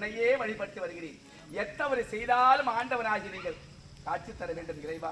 உன்னையே வழிபட்டு வருகிறேன். எத்தவரை செய்தாலும் ஆண்டவனாகி நீங்கள் காட்சி தர வேண்டும் இறைவா இறைவா.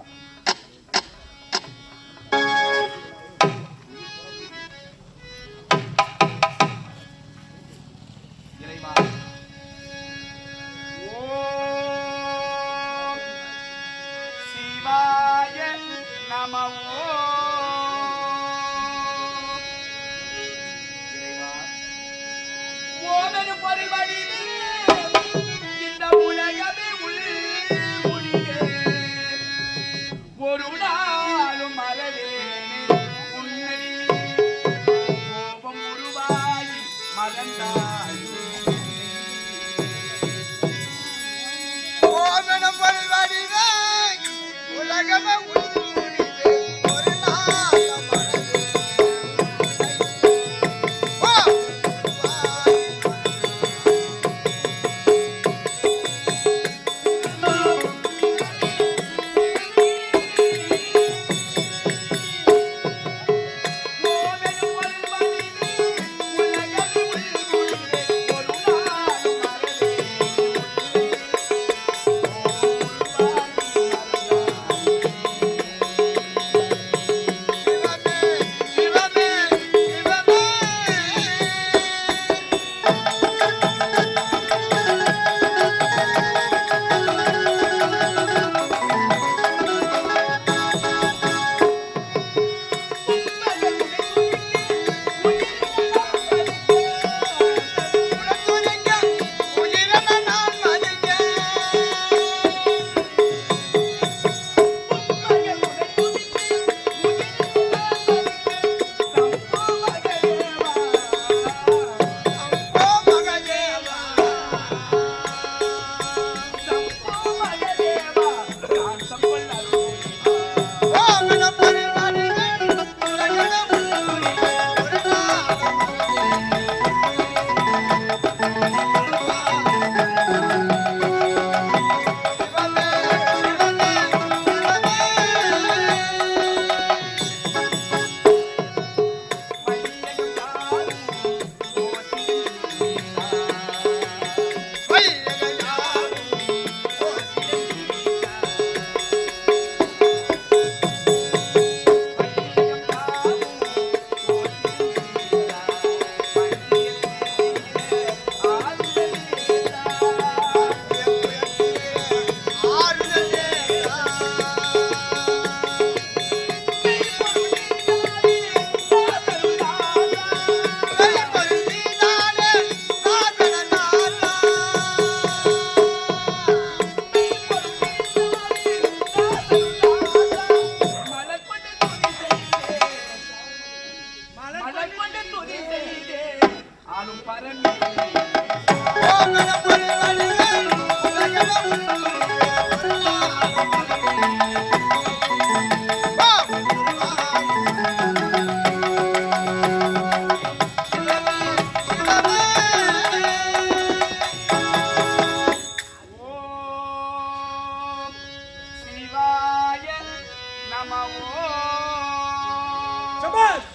சபாஷ்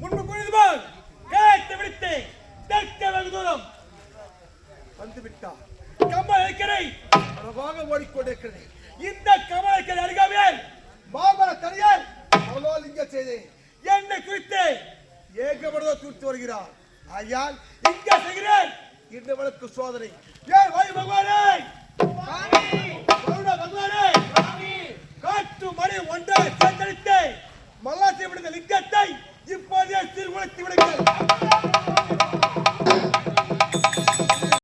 முன்பு குனிந்து போல் கேட்டு விடுத்து தெற்க வெகு தூரம். வந்து விட்டார் கமலக்கரை. அழகாக ஓடிக்கொண்டிருக்கிறது இந்த கமலக்கரை அருகாமையில் மாமர தனியார். அவளோல் இங்க செய்தேன். என்னை குறித்து குறித்து வருகிறார். ஆயால் இங்க செய்கிறேன். இந்த வழக்கு சோதனை. ஏன் வாயு பகவானே